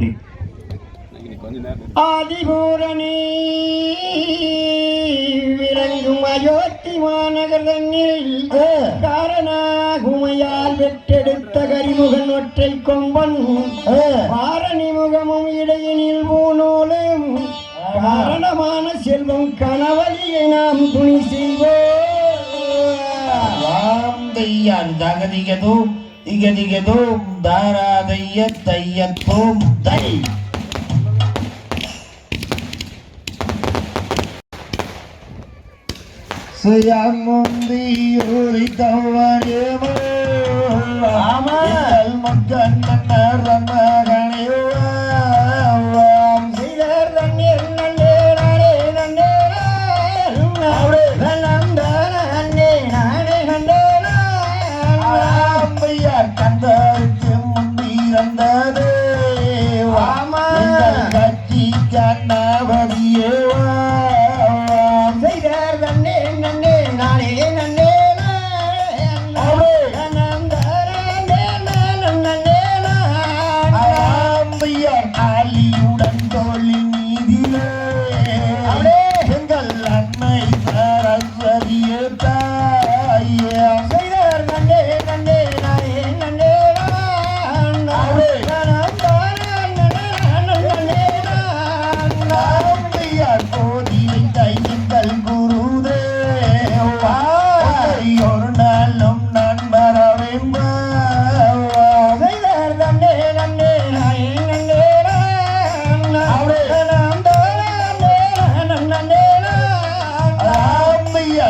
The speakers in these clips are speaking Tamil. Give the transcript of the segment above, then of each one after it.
துணி ஆதிபூரணி விளங்கும் அயோத்தி மாநகர் தன்னில் காரணாகுமையால் பெற்றெடுத்த கரிமுகன் ஒற்றை கொம்பன் பாரணி முகமும் இடையினில் பூநூலும் காரணமான செல்வம் கணவலியை நாம் துணி செய்வோம். வாம் தையான் தகதிகதோம் திகதிகதோம் தாராதைய தையத்தோம் தை. சுயமுந்தியூரி தவறியவோ ஆமா. மக்கள் மன்னர் கூட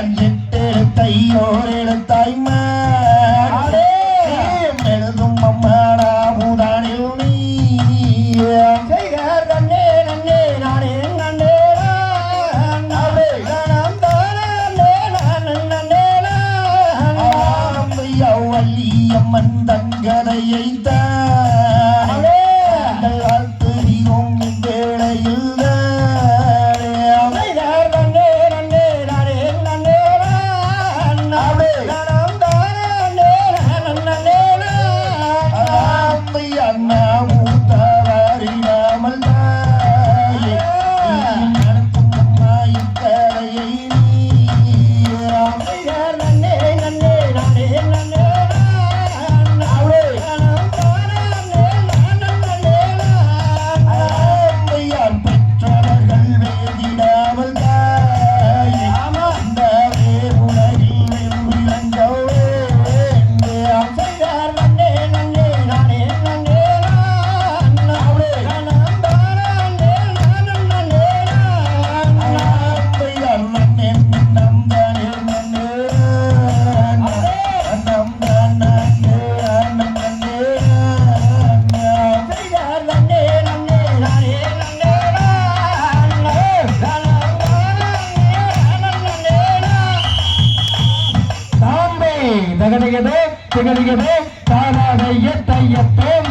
ஆம்பையார் எட்டு தையோர் எழுத்தாய் எழுதும் அம்மாடா பூதானில் நீ தண்ணே நன்னே நானே நன்னே வள்ளியம்மன் தங்கதையை தாங்கள் தாம்பே தகதகதே திகதிகதே தாராதைய தையத்தோம்